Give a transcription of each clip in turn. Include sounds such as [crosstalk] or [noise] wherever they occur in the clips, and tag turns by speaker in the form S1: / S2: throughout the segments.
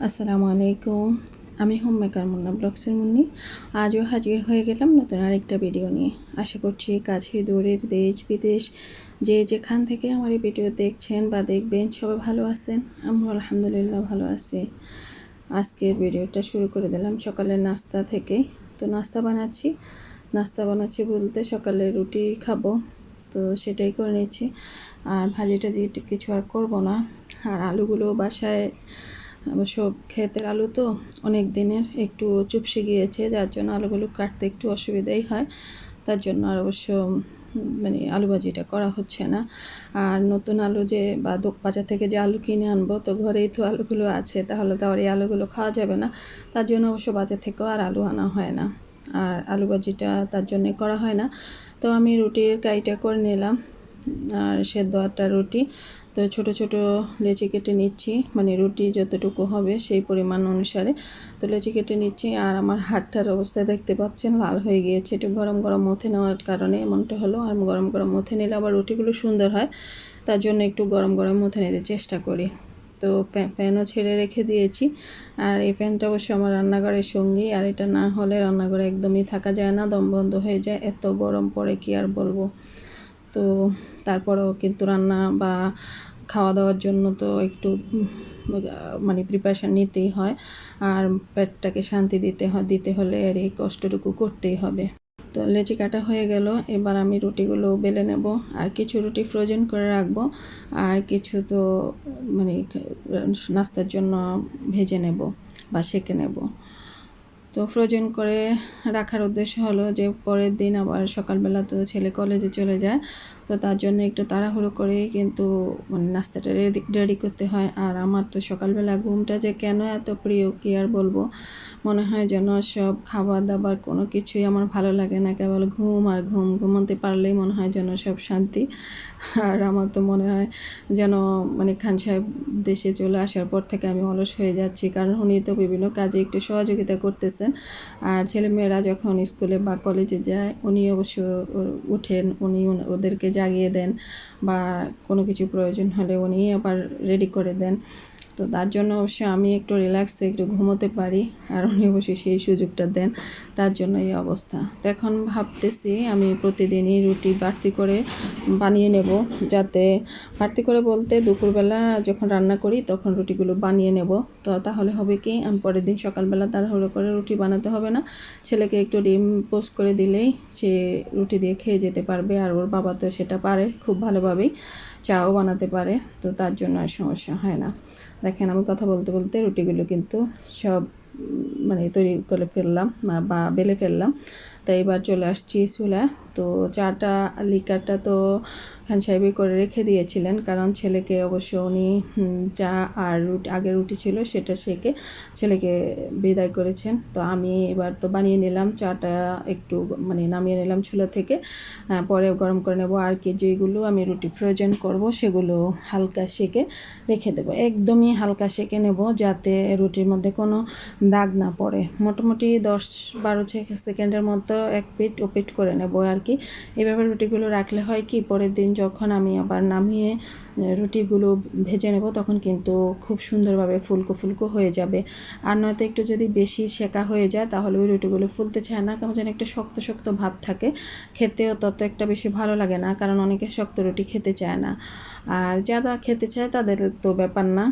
S1: আসসালামু আলাইকুম। আমি হোম মেকার মুন্না ব্লগসের মুন্নি। আজও হাজির হয়ে গেলাম নতুন আরেকটা ভিডিও নিয়ে। আশা করছি কাছে দূরের দেশ, বিদেশ, যে যেখান থেকে আমার এই ভিডিও দেখছেন বা দেখবেন, সবাই ভালো আছেন। আমরা আলহামদুলিল্লাহ ভালো আছি। আজকের ভিডিওটা শুরু করে দিলাম সকালের নাস্তা থেকে। তো নাস্তা বানাচ্ছি। নাস্তা বানাচ্ছি বলতে সকালে রুটি খাব। তো সেটাই করে নিচ্ছি। আর ভাজিটা দিয়ে কিছু আর করব না। আর আলুগুলো বাসায় অবশ্য ক্ষেতের আলু তো অনেক দিনের একটু চুপসে গিয়েছে, যার জন্য আলুগুলো কাটতে একটু অসুবিধাই হয়। তার জন্য আর অবশ্য মানে আলু ভাজিটা করা হচ্ছে না। আর নতুন আলু যে, বা বাজার থেকে যে আলু কিনে আনব, তো ঘরেই তো আলুগুলো আছে, তাহলে তো আর এই আলুগুলো খাওয়া যাবে না। তার জন্য অবশ্য বাজার থেকেও আর আলু আনা হয় না। আর আলু ভাজিটা তার জন্যে করা হয় না। তো আমি রুটির কাইটা করে নিলাম। আর সেদ্ধ আটটা রুটি তো ছোট ছোট লেচি কেটে নিচ্ছি মানে রুটি যতটুকু হবে সেই পরিমাণ অনুসারে। তো লেচি কেটে নিচ্ছি আর আমার হাতটার অবস্থা দেখতে পাচ্ছেন, লাল হয়ে গিয়েছে। একটু গরম গরম মথে নেওয়ার কারণে এমনটা হলো। আর গরম গরম মথে নিলে আবার রুটিগুলো সুন্দর হয়। তার জন্য একটু গরম গরম মথে নিতে চেষ্টা করি। তো প্যানও ছেড়ে রেখে দিয়েছি। আর এই প্যানটা অবশ্য আমার রান্নাঘরের সঙ্গী আর এটা না হলে রান্নাঘরে একদমই থাকা যায় না, দম বন্ধ হয়ে যায়। এত গরম পড়ে কি আর বলব? তো তারপরেও কিন্তু রান্না বা খাওয়া দাওয়ার জন্য তো একটু মানে প্রিপারেশান নিতেই হয়। আর পেটটাকে শান্তি দিতে হয়, দিতে হলে আর এই কষ্টটুকু করতেই হবে। তো লেচি কাটা হয়ে গেল। এবার আমি রুটিগুলো বেলে নেব। আর কিছু রুটি ফ্রোজেন করে রাখব। আর কিছু তো মানে নাস্তার জন্য ভেজে নেব বা সেঁকে নেব। তো ফ্রোজেন করে রাখার উদ্দেশ্য হলো যে, পরের দিন আবার সকালবেলা তো ছেলে কলেজে চলে যায়, তো তার জন্য একটু তাড়াহুড়ো করে কিন্তু মানে নাস্তাটা রেডি রেডি করতে হয়। আর আমার তো সকালবেলা ঘুমটা যে কেন এত প্রিয়, কি আর বলব? মনে হয় যেন সব খাবার দাবার কোনো কিছুই আমার ভালো লাগে না, কেবল ঘুম আর ঘুম, ঘুমাতে পারলেই মনে হয় যেন সব শান্তি। আর আমার তো মনে হয় যেন মানে খান সাহেব দেশে চলে আসার পর থেকে আমি অলস হয়ে যাচ্ছি। কারণ উনি তো বিভিন্ন কাজে একটু সহযোগিতা করতেছেন। আর ছেলেমেয়েরা যখন স্কুলে বা কলেজে যায়, উনি অবশ্য উঠেন উনি ওদেরকে জাগিয়ে দেন বা কোনো কিছু প্রয়োজন হলে উনি আবার রেডি করে দেন। তো তার জন্য অবশ্যই আমি একটু রিল্যাক্সে একটু ঘুমোতে পারি, আর উনি অবশ্যই সেই সুযোগটা দেন, তার জন্য এই অবস্থা। তো এখন ভাবতেছি আমি প্রতিদিনই রুটি বাড়তি করে বানিয়ে নেব, যাতে বাড়তি করে বলতে দুপুরবেলা যখন রান্না করি তখন রুটিগুলো বানিয়ে নেব। তো তাহলে হবে কি, আমি পরের দিন সকালবেলা তাড়াহুড়ো করে রুটি বানাতে হবে না, ছেলেকে একটু ডিম পোস্ট করে দিলেই সে রুটি দিয়ে খেয়ে যেতে পারবে, আর ওর বাবা তো সেটা পারে খুব ভালোভাবেই। চাও বানাতে পারে, তো তার জন্য আর সমস্যা হয় না। দেখেন আমি কথা বলতে বলতে রুটিগুলো কিন্তু সব মানে তৈরি করে ফেললাম, বা বেলে ফেললাম। তাই এবার চলে আসছি চুলা তো চাটা, লিকারটা তো খান সাহেবই করে রেখে দিয়েছিলেন। কারণ ছেলেকে অবশ্য উনি চা আর রুটি আগে রুটি ছিল সেটা সেকে ছেলেকে বিদায় করেছেন। তো আমি এবার তো বানিয়ে নিলাম চাটা একটু মানে নামিয়ে নিলাম চুলা থেকে। পরে গরম করে নেব আর কি। যেগুলো আমি রুটি ফ্রোজেন করব সেগুলো হালকা সেকে রেখে দেবো। একদমই হালকা সেকে নেব যাতে রুটির মধ্যে কোনো দাগ না পড়ে। মোটামুটি দশ বারো সেকেন্ডের মতো এক পিট ও পিট করে নেব আর কি এভাবে রুটিগুলো রাখলে হয় কি, পরের দিন যখন আমি আবার নামিয়ে রুটিগুলো ভেজে নেব, তখন কিন্তু খুব সুন্দরভাবে ফুলকো ফুলকো হয়ে যাবে। আর নয়তো একটু যদি বেশি শেখা হয়ে যায়, তাহলে ওই রুটিগুলো ফুলতে চায় না, কেমন যেন একটা শক্ত শক্ত ভাব থাকে। খেতেও তত একটা বেশি ভালো লাগে না, কারণ অনেকে শক্ত রুটি খেতে চায় না। আর যারা খেতে চায় তাদের তো ব্যাপার না।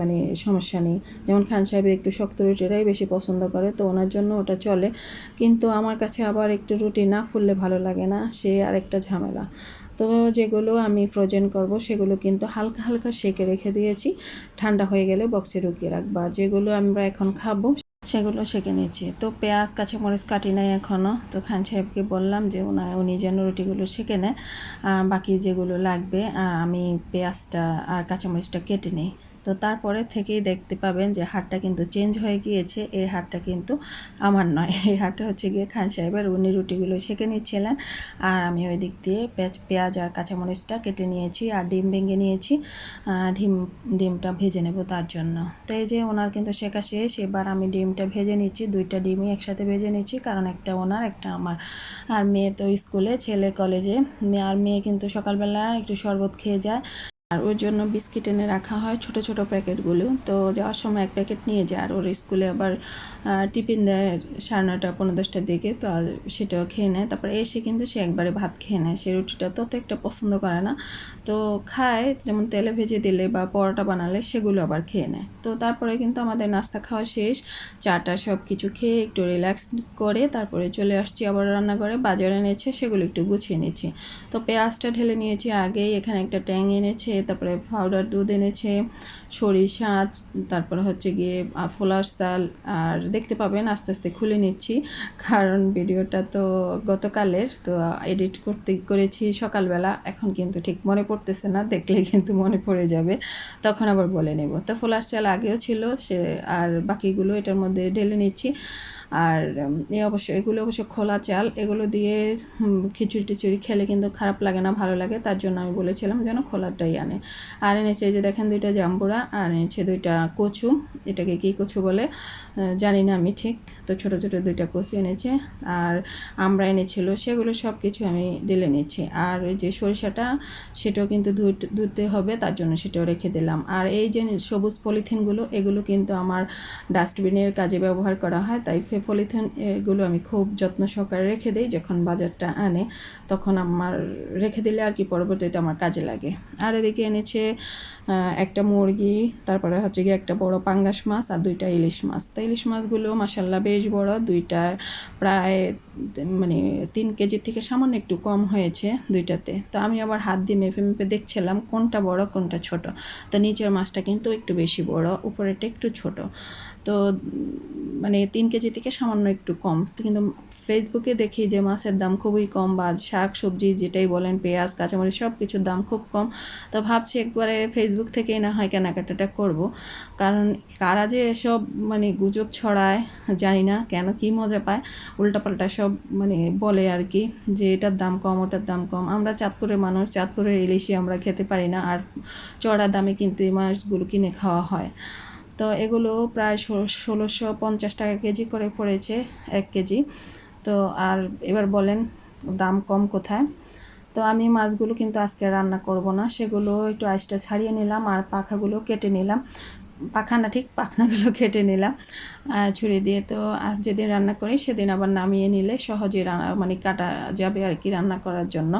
S1: মানে সমস্যা নেই। যেমন খান সাহেবের একটু শক্ত রুটিটাই বেশি পছন্দ করে, তো ওনার জন্য ওটা চলে। কিন্তু আমার কাছে আবার একটু রুটি না ফুললে ভালো লাগে না, সে আরেকটা ঝামেলা। তো যেগুলো আমি ফ্রোজেন করব, সেগুলো কিন্তু হালকা হালকা সেকে রেখে দিয়েছি। ঠান্ডা হয়ে গেলে বক্সে ঢুকিয়ে রাখব। যেগুলো আমরা এখন খাব, সেগুলো সেঁকে নিয়েছি তো পেঁয়াজ, কাঁচামরিচ কাটি নাই এখনও তো খান সাহেবকে বললাম যে ওনা, উনি যেন রুটিগুলো সেঁকে নেয়। বাকি যেগুলো লাগবে আর আমি পেঁয়াজটা আর কাঁচামরিচটা কেটে নিই। তো তারপরে থেকেই দেখতে পাবেন যে হাটটা কিন্তু চেঞ্জ হয়ে গিয়েছে। এই হাটটা কিন্তু আমার নয়। এই হাটটা হচ্ছে গিয়ে খান সাহেবের। উনি রুটিগুলো সেঁকে নিচ্ছিলেন। আর আমি ওই দিক দিয়ে পেঁয়াজ পেঁয়াজ আর কাঁচামরিচটা কেটে নিয়েছি আর ডিম ভেঙে নিয়েছি। ডিম, ডিমটা ভেজে নেব তার জন্য। তো এই যে ওনার কিন্তু শেখা শেষ। এবার আমি ডিমটা ভেজে নিচ্ছি। দুইটা ডিমই একসাথে ভেজে নিচ্ছি। কারণ একটা ওনার, একটা আমার। আর মেয়ে তো স্কুলে, ছেলে কলেজে। আর মেয়ে কিন্তু সকালবেলা একটু শরবত খেয়ে যায়। আর ওর জন্য বিস্কিট এনে রাখা হয় ছোট ছোট প্যাকেটগুলো। তো যাওয়ার সময় এক প্যাকেট নিয়ে যায় আর ওর স্কুলে আবার টিফিন দেয় সাড়ে নয়টা পনেরো দশটার দিকে। তো আর সেটাও খেয়ে নেয়। তারপরে এসে কিন্তু সে একবারে ভাত খেয়ে নেয়। সে রুটিটা তত একটা পছন্দ করে না। তো খায়, যেমন তেলে ভেজে দিলে বা পরোটা বানালে সেগুলো আবার খেয়ে নেয়। তো তারপরে কিন্তু আমাদের নাস্তা খাওয়া শেষ। চাটা সব কিছু খেয়ে একটু রিল্যাক্স করে তারপরে চলে আসছি আবার রান্নাঘরে। বাজার এনেছে, সেগুলো একটু গুছিয়ে নিচ্ছি। তো পেঁয়াজটা ঢেলে নিয়েছি আগেই। এখানে একটা ট্যাং এনেছে তারপরে পাউডার দুধ এনেছে, সরিষা, তারপরে হচ্ছে গিয়ে ফোলার চাল, আর দেখতে পাবেন, আস্তে আস্তে খুলে নিচ্ছি। কারণ ভিডিওটা তো গতকালের, তো এডিট করতে, করেছি সকালবেলা, এখন কিন্তু ঠিক মনে পড়তেছে না, দেখলেই কিন্তু মনে পড়ে যাবে। তখন আবার বলে নেব। তো ফোলার চাল আগেও ছিল, সে, আর বাকিগুলো এটার মধ্যে ঢেলে নিচ্ছি। আর এ অবশ্য, এগুলো অবশ্য খোলা চাল। এগুলো দিয়ে খিচুড়ি টিচুড়ি খেলে কিন্তু খারাপ লাগে না, ভালো লাগে। তার জন্য আমি বলেছিলাম যেন খোলাটাই আনে। আর এনেছে যে দেখেন দুইটা জাম্বুরা, আর এনেছে দুইটা কচু। এটাকে কী কচু বলে? জানি না আমি ঠিক। তো ছোট ছোট দুইটা কচু এনেছে। আর আমরা এনেছিল, সেগুলো সব কিছু আমি ঢেলে নিচ্ছি আর ওই যে সরিষাটা, সেটাও কিন্তু ধুতে হবে, তার জন্য সেটাও রেখে দিলাম। আর এই যে সবুজ পলিথিনগুলো, এগুলো কিন্তু আমার ডাস্টবিনের কাজে ব্যবহার করা হয়, তাই পলিথিন, এগুলো আমি খুব যত্ন সহকারে রেখে দিই যখন বাজারটা আনে, তখন আমার রেখে দিলে আর কি পরবর্তীতে আমার কাজে লাগে। আর এদিকে এনেছে একটা মুরগি, তারপরে হচ্ছে গিয়ে একটা বড় পাঙ্গাস মাছ আর দুইটা ইলিশ মাছ। তো ইলিশ মাছগুলো মাসাল্লাহ বেশ বড় দুইটা প্রায় মানে তিন কেজি থেকে সামান্য একটু কম হয়েছে দুইটাতে। তো আমি আবার হাত দিয়ে মেপে মেপে দেখছিলাম কোনটা বড়, কোনটা ছোট। তো নিচের মাছটা কিন্তু একটু বেশি বড় উপরেটা একটু ছোট। তো মানে তিন কেজি থেকে সামান্য একটু কম। কিন্তু ফেসবুকে দেখি যে মাছের দাম খুবই কম বা শাক, সবজি, যেটাই বলেন, পেঁয়াজ, কাঁচামরিচ সব কিছুর দাম খুব কম। তো ভাবছি একবারে ফেসবুক থেকেই না হয় কেনাকাটাটা করব। কারণ কারা যে এসব মানে গুজব ছড়ায় জানি না কেন কি মজা পায়। উল্টাপাল্টা সব মানে বলে আর কি যে এটার দাম কম, ওটার দাম কম। আমরা চাঁদপুরের মানুষ, চাঁদপুরের ইলিশই আমরা খেতে পারি না আর চড়া দামে কিন্তু এই মাছগুলো কিনে খাওয়া হয়। তো এগুলো প্রায় ষোলো- ষোলোশো পঞ্চাশ টাকা কেজি করে পড়েছে, এক কেজি। তো আর এবার বলেন দাম কম কোথায়? তো আমি মাছগুলো কিন্তু আজকে রান্না করব না। সেগুলো একটু আইসটা ছাড়িয়ে নিলাম আর পাখাগুলো কেটে নিলাম। পাখা না ঠিক, পাখনাগুলো কেটে নিলাম ছুরি দিয়ে। তো আজ যেদিন রান্না করি সেদিন আবার নামিয়ে নিলে সহজে রান্না মানে কাটা যাবে আর কি রান্না করার জন্য।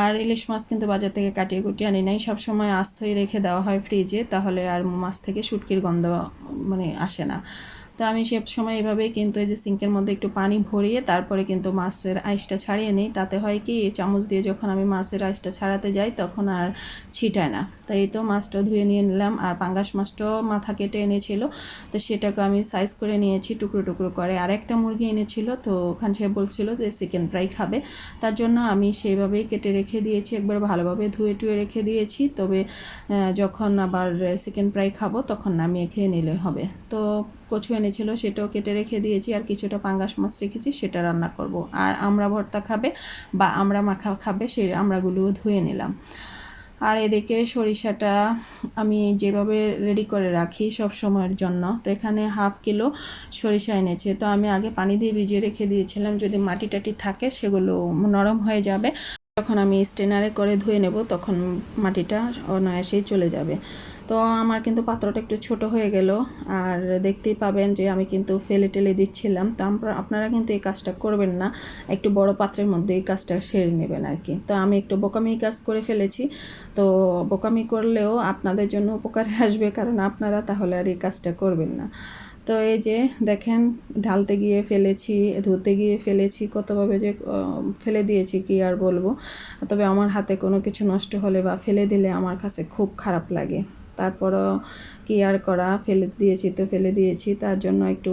S1: আর ইলিশ মাছ কিন্তু বাজার থেকে কাটিয়ে কুটিয়ে আনি নাই। সবসময় আস্তই রেখে দেওয়া হয় ফ্রিজে, তাহলে আর মাছ থেকে শুটকির গন্ধ মানে আসে না। তো আমি সব সময় এভাবেই কিন্তু এই যে সিঙ্কের মধ্যে একটু পানি ভরিয়ে তারপরে কিন্তু মাছের আইসটা ছাড়িয়ে নিই। তাতে হয় কি, চামচ দিয়ে যখন আমি মাছের আইসটা ছাড়াতে যাই তখন আর ছিটায় না। তাই এই তো মাছটা ধুয়ে নিয়ে নিলাম আর পাঙ্গাস মাছটাও মাথা কেটে এনেছিল। তো সেটাকে আমি সাইজ করে নিয়েছি টুকরো টুকরো করে। আর একটা মুরগি এনেছিল তো ওখান সে বলছিল যে চিকেন ফ্রাই খাবে। তার জন্য আমি সেইভাবেই কেটে রেখে দিয়েছি। একবার ভালোভাবে ধুয়ে টুয়ে রেখে দিয়েছি। তবে যখন আবার চিকেন ফ্রাই খাব তখন নামিয়ে খেয়ে নিলে হবে। তো কচু এনেছিল, সেটাও কেটে রেখে দিয়েছি আর কিছুটা পাঙ্গাস মাছ রেখেছি, সেটা রান্না করব। আর আমরা ভর্তা খাবে বা আমরা মাখা খাবে সে আমরাগুলোও ধুয়ে নিলাম। আর এদিকে সরিষাটা আমি যেভাবে রেডি করে রাখি সব সময়ের জন্য। তো এখানে হাফ কিলো সরিষা এনেছে। তো আমি আগে পানি দিয়ে ভিজিয়ে রেখে দিয়েছিলাম, যদি মাটি টাটি থাকে সেগুলো নরম হয়ে যাবে। যখন আমি স্টেনারে করে ধুয়ে নেব, তখন মাটিটা অনায়াসেই চলে যাবে। তো আমার কিন্তু পাত্রটা একটু ছোট হয়ে গেল। আর দেখতেই পাবেন যে আমি কিন্তু ফেলে টেলে দিচ্ছিলাম। তো আপনারা কিন্তু এই কাজটা করবেন না। একটু বড় পাত্রের মধ্যে এই কাজটা সেরে নেবেন আর কি। তো আমি একটু বোকামি কাজ করে ফেলেছি। তো বোকামি করলেও আপনাদের জন্য উপকারে [laughs] আসবে। কারণ আপনারা তাহলে আর এই কাজটা করবেন না। তো এই যে দেখেন, ঢালতে গিয়ে ফেলেছি, ধুতে গিয়ে ফেলেছি, কতভাবে যে ফেলে দিয়েছি কি আর বলব। তবে আমার হাতে কোনো কিছু নষ্ট হলে বা ফেলে দিলে আমার কাছে খুব খারাপ লাগে। তারপরও কি আর করা, ফেলে দিয়েছি তো ফেলে দিয়েছি। তার জন্য একটু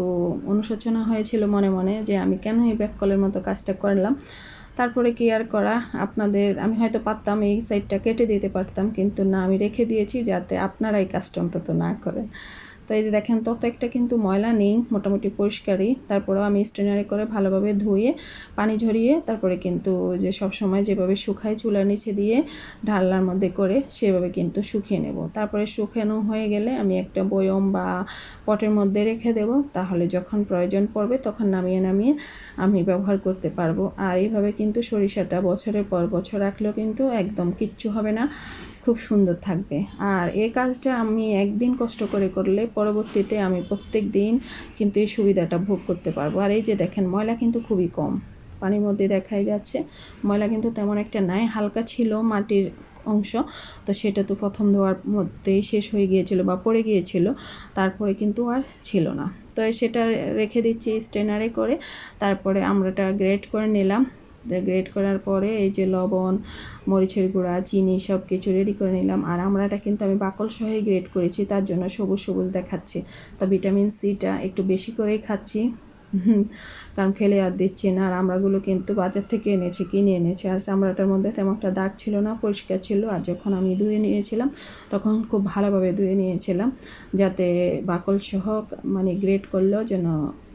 S1: অনুশোচনা হয়েছিল মনে মনে যে আমি কেন এই ব্যাককলের মতো কাজটা করলাম। তারপরে কি আর করা, আপনাদের, আমি হয়তো পারতাম এই সাইডটা কেটে দিতে পারতাম, কিন্তু না, আমি রেখে দিয়েছি যাতে আপনারা এই কাজটা অন্তত না করেন। তো এই যে দেখেন তত একটা কিন্তু ময়লা নেই, মোটামুটি পরিষ্কারই। তারপরেও আমি স্ট্রেনারে করে ভালোভাবে ধুয়ে পানি ঝরিয়ে তারপরে কিন্তু যে সব সময় যেভাবে শুকাই চুলার নিচে দিয়ে ঢালনার মধ্যে করে সেভাবে কিন্তু শুকিয়ে নেব। তারপরে শুকানো হয়ে গেলে আমি একটা বয়ম বা পটের মধ্যে রেখে দেব। তাহলে যখন প্রয়োজন পড়বে তখন নামিয়ে নামিয়ে আমি ব্যবহার করতে পারব। আর এইভাবে কিন্তু সরিষাটা বছরের পর বছর রাখলেও কিন্তু একদম কিচ্ছু হবে না। খুব সুন্দর থাকবে। আর এই কাজটা আমি একদিন কষ্ট করে করলে পরবর্তীতে আমি প্রত্যেক দিন কিন্তু এই সুবিধাটা ভোগ করতে পারব। আর এই যে দেখেন, ময়লা কিন্তু খুবই কম। পানির মধ্যে দেখাই যাচ্ছে, ময়লা কিন্তু তেমন একটা নাই, হালকা ছিল মাটির অংশ, তো সেটা তো প্রথম ধোয়ার মধ্যেই শেষ হয়ে গিয়েছিল বা পড়ে গিয়েছিল, তারপরে কিন্তু আর ছিল না। তো সেটা রেখে দিচ্ছি স্টেনারে করে, তারপরে আমরাটা গ্রেট করে নিলাম। গ্রেট করার পরে এই যে লবণ, মরিচের গুঁড়া, চিনি সব কিছু রেডি করে নিলাম। আর আমরাটা কিন্তু আমি বাকল সহে গ্রেট করেছি, তার জন্য সবুজ সবুজ দেখাচ্ছে। তো ভিটামিন সিটা একটু বেশি করেই খাচ্ছি। কারণ ফেলে আর দিচ্ছি না। আর আমরাগুলো কিন্তু বাজার থেকে এনেছি, কিনে এনেছি। আর চামড়াটার মধ্যে তেমন একটা দাগ ছিল না, পরিষ্কার ছিল। আর যখন আমি ধুয়ে নিয়েছিলাম, তখন খুব ভালোভাবে ধুয়ে নিয়েছিলাম। যাতে বাকল সহ মানে গ্রেট করলেও যেন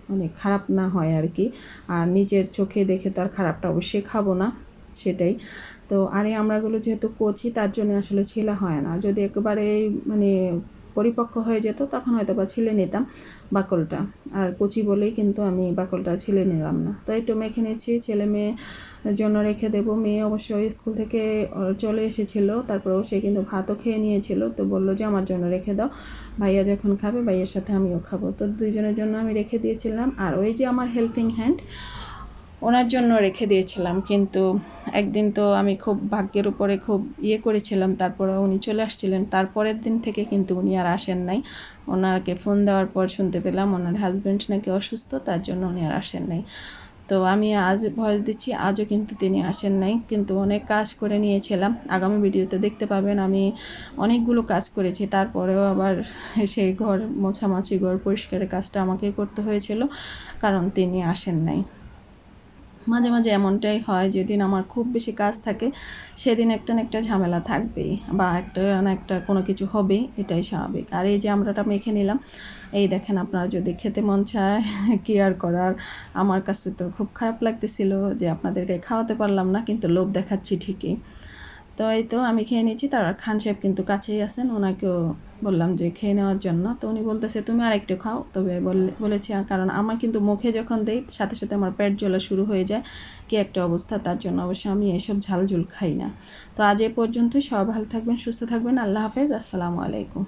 S1: মানে খারাপ না হয় আর কি। আর নিজের চোখে দেখে তার খারাপটা অবশ্যই খাব না, সেটাই। তো আর এই আমড়াগুলো যেহেতু কচি, তার জন্য আসলে ছেলে হয় না। যদি একেবারে মানে পরিপক্ক হয়ে যেত, তখন হয়তো বা ছিলে নিতাম বাকলটা। আর কচি বলেই কিন্তু আমি বাকলটা ছিলে নিলাম না। তো একটু মেখে নিচ্ছি, ছেলে মেয়ে জন্য রেখে দেবো। মেয়ে অবশ্যই স্কুল থেকে চলে এসেছিল, তারপরেও সে কিন্তু ভাতও খেয়ে নিয়েছিল, তো বলল যে আমার জন্য রেখে দাও। ভাইয়া যখন খাবে, ভাইয়ের সাথে আমিও খাব। তো দুইজনের জন্য আমি রেখে দিয়েছিলাম। আর ওই যে আমার হেল্পিং হ্যান্ড ওনার জন্য রেখে দিয়েছিলাম, কিন্তু একদিন তো আমি খুব ভাগ্যের উপরে খুব ইয়ে করেছিলাম, তারপরে উনি চলে আসছিলেন। তারপরের দিন থেকে কিন্তু উনি আর আসেন নাই। ওনাকে ফোন দেওয়ার পর শুনতে পেলাম ওনার হাজব্যান্ড নাকি অসুস্থ, তার জন্য উনি আর আসেন নাই। তো আমি আজ ভয়েস দিচ্ছি, আজও কিন্তু তিনি আসেন নাই। কিন্তু অনেক কাজ করে নিয়েছিলাম। আগামী ভিডিওতে দেখতে পাবেন আমি অনেকগুলো কাজ করেছি। তারপরেও আবার সেই ঘর মোছামাছি, ঘর পরিষ্কারের কাজটা আমাকে করতে হয়েছিল, কারণ তিনি আসেন নাই। মাঝে মাঝে এমনটাই হয় যেদিন আমার খুব বেশি কাজ থাকে, সেদিন একটা না একটা ঝামেলা থাকবেই বা একটা না একটা কোনো কিছু হবেই, এটাই স্বাভাবিক। আর এই যে আমরাটা মেখে নিলাম, এই দেখেন আপনারা যদি খেতে মন চায় [laughs] কেয়ার করার, আমার কাছে তো খুব খারাপ লাগতেছিল যে আপনাদেরকে খাওয়াতে পারলাম না, কিন্তু লোভ দেখাচ্ছি ঠিকই। তো এই তো আমি খেয়ে নিয়েছি, তার খান সাহেব কিন্তু কাছেই আছেন, ওনাকেও বললাম যে খেয়ে নেওয়ার জন্য। তো উনি বলতেছে, তুমি আর একটু খাও। তবে বলেছি কারণ আমার কিন্তু মুখে যখন দেই, সাথে সাথে আমার পেট জ্বলা শুরু হয়ে যায়, কি একটা অবস্থা, তার জন্য অবশ্য আমি এসব ঝালঝুল খাই না। তো আজ এ পর্যন্ত সব ভালো থাকবেন, সুস্থ থাকবেন, আল্লাহ হাফেজ, আসসালামু আলাইকুম।